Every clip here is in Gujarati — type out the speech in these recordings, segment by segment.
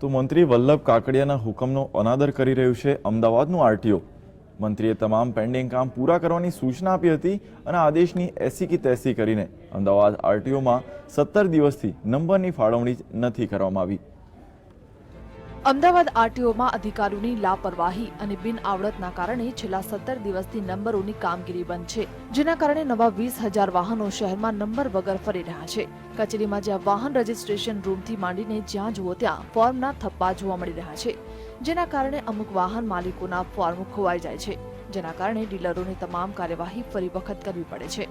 તો મંત્રી વલ્લભ કાકડિયાના હુકમનો અનાદર કરી રહ્યું છે અમદાવાદનું આરટીઓ. મંત્રીએ તમામ પેન્ડિંગ કામ પૂરા કરવાની સૂચના આપી હતી અને આદેશની એસી કી તેસી કરીને અમદાવાદ આરટીઓમાં સત્તર દિવસથી નંબરની ફાળવણી નથી કરવામાં આવી. અમદાવાદ આરટીઓમાં અધિકારીઓની લાપરવાહી અને બિન આવડતના કારણે છેલ્લા સત્તર દિવસથી નંબરોની કામગીરી બંધ છે, જેના કારણે નવા વીસ હજાર વાહનો શહેરમાં નંબર વગર ફરી રહ્યા છે. કચેરીમાં જ્યાં વાહન રજીસ્ટ્રેશન રૂમથી માંડીને જ્યાં જુઓ ત્યાં ફોર્મના થપ્પા જોવા મળી રહ્યા છે, જેના કારણે અમુક વાહન માલિકોના ફોર્મ ખોવાઈ જાય છે, જેના કારણે ડીલરોની તમામ કાર્યવાહી ફરી વખત કરવી પડે છે.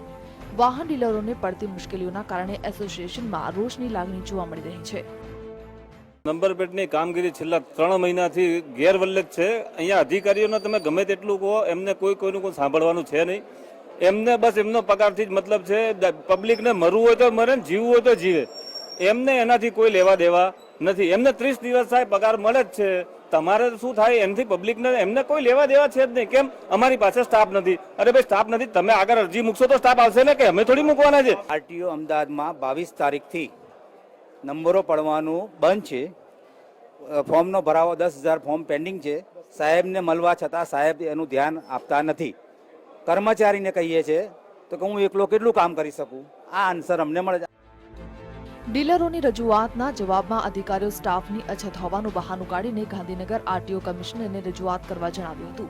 વાહન ડીલરોને પડતી મુશ્કેલીઓના કારણે એસોસિએશનમાં રોષની લાગણી જોવા મળી રહી છે. નંબર પ્લેટની કામગીરી છેલ્લા ત્રણ મહિનાથી ગેરવલ્લેખ છે. અહીંયા અધિકારીઓને તમે ગમે તેટલું કહો, એમને કોઈ કોઈનું કોઈ સાંભળવાનું છે નહીં. એમને બસ એમનો પગારથી જ મતલબ છે પબ્લિકને મરવું હોય તો મરે જીવવું હોય તો જીવે. એમને એનાથી કોઈ લેવા દેવા નથી. એમને ત્રીસ દિવસ થાય, પગાર મળે જ છે. તમારે શું થાય, એમથી પબ્લિકને એમને કોઈ લેવા દેવા છે જ નહીં. કેમ? અમારી પાસે સ્ટાફ નથી. અરે ભાઈ, સ્ટાફ નથી. તમે આગળ અરજી મૂકશો તો સ્ટાફ આવશે ને કે? અમે થોડી મૂકવાના છે. આરટીઓ અમદાવાદમાં બાવીસ તારીખથી નંબરો પડવાનું બંધ છે. ફોર્મનો ભરાવો દસ હજાર ફોર્મ પેન્ડિંગ છે. સાહેબને મળવા છતાં સાહેબ એનું ધ્યાન આપતા નથી. કર્મચારીને કહીએ છે તો કે હું એકલો કેટલું કામ કરી શકું? આ આન્સર અમને મળે ડીલરોની રજૂઆતના જવાબમાં અધિકારીઓ સ્ટાફની અછત હોવાનું બહાનું કાઢીને ગાંધીનગર આરટીઓ કમિશનરને રજૂઆત કરવા જણાવ્યું હતું.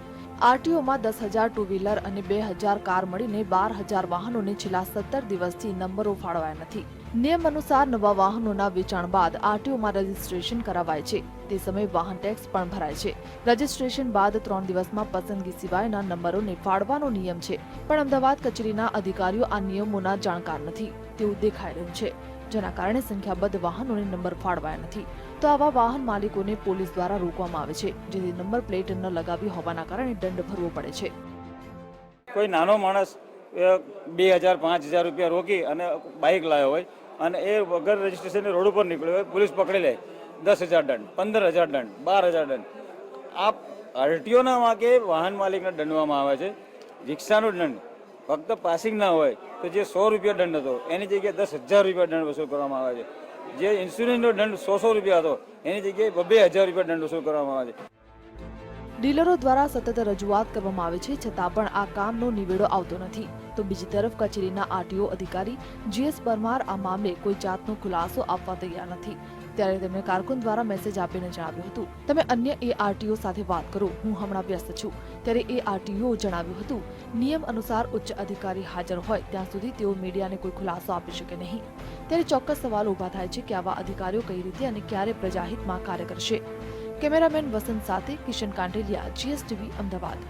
આરટીઓમાં દસ હજાર ટુ વ્હીલર અને બે હજાર કાર મળીને બાર હજાર વાહનોને છેલ્લા સત્તર દિવસથી નંબરો ફાળવાયા નથી. નિયમ અનુસાર નવા વાહનોના વેચાણ બાદ આરટીઓમાં રજીસ્ટ્રેશન કરાવાય છે. તે સમયે વાહન ટેક્સ પણ ભરાય છે. રજીસ્ટ્રેશન બાદ ત્રણ દિવસમાં પસંદગી સિવાયના નંબરોને ફાળવાનો નિયમ છે. પણ અમદાવાદ કચેરીના અધિકારીઓ આ નિયમોના જાણકાર નથી. તેવું દેખાઈ રહ્યું છે. જેના કારણે સંખ્યાબંધ વાહનોને નંબર ફાળવાયા નથી. તો આવા વાહન માલિકોને પોલીસ દ્વારા રોકવામાં આવે છે, જેથી નંબર પ્લેટ ન લગાવી હોવાના કારણે દંડ ભરવો પડે છે. કોઈ નાનો માણસ બે હજાર, પાંચ હજાર રૂપિયા રોકી અને બાઇક લાવ્યો હોય અને એ વગર રજિસ્ટ્રેશન રોડ ઉપર નીકળ્યો હોય, પોલીસ પકડી લે. દસ હજાર દંડ, પંદર હજાર દંડ, બાર હજાર દંડ. આ આરટીઓના વાંકે વાહન માલિકને દંડવામાં આવે છે. રિક્ષાનો દંડ, ફક્ત પાસિંગ ના હોય તો જે સો રૂપિયા દંડ હતો, એની જગ્યાએ દસ હજાર રૂપિયા દંડ વસૂલ કરવામાં આવે છે. જે ઇન્સ્યોરન્સનો દંડ સો સો રૂપિયા હતો, એની જગ્યાએ બબે હજાર રૂપિયા દંડ વસૂલ કરવામાં આવે છે. ડીલરો દ્વારા સતત રજૂઆત કરવામાં આવે છે, છતાં પણ આ કામનો નિવેડો આવતો નથી. તો બીજી તરફ કચેરીના આરટીઓ અધિકારી જીએસ પરમાર આ મામલે કોઈ જાતનો ખુલાસો આપવા તૈયાર નથી. ત્યારે તેમણે કારકુન દ્વારા મેસેજ આપીને જણાવ્યું હતું, તમે અન્ય એ આરટીઓ સાથે વાત કરો, હું હમણાં વ્યસ્ત છું. ત્યારે એ આરટીઓ જણાવ્યું હતું, નિયમ અનુસાર ઉચ્ચ અધિકારી હાજર હોય, ત્યાં સુધી તેઓ મીડિયાને કોઈ ખુલાસો આપી શકે નહીં. ત્યારે ચોક્કસ સવાલ ઊભા થાય છે કે આવા અધિકારીઓ કઈ રીતે અને ક્યારે પ્રજાહિતમાં કાર્ય કરશે. કેમેરામેન વસંત સાથે કિશન કાંટેલિયા જીએસટીવી અમદાવાદ.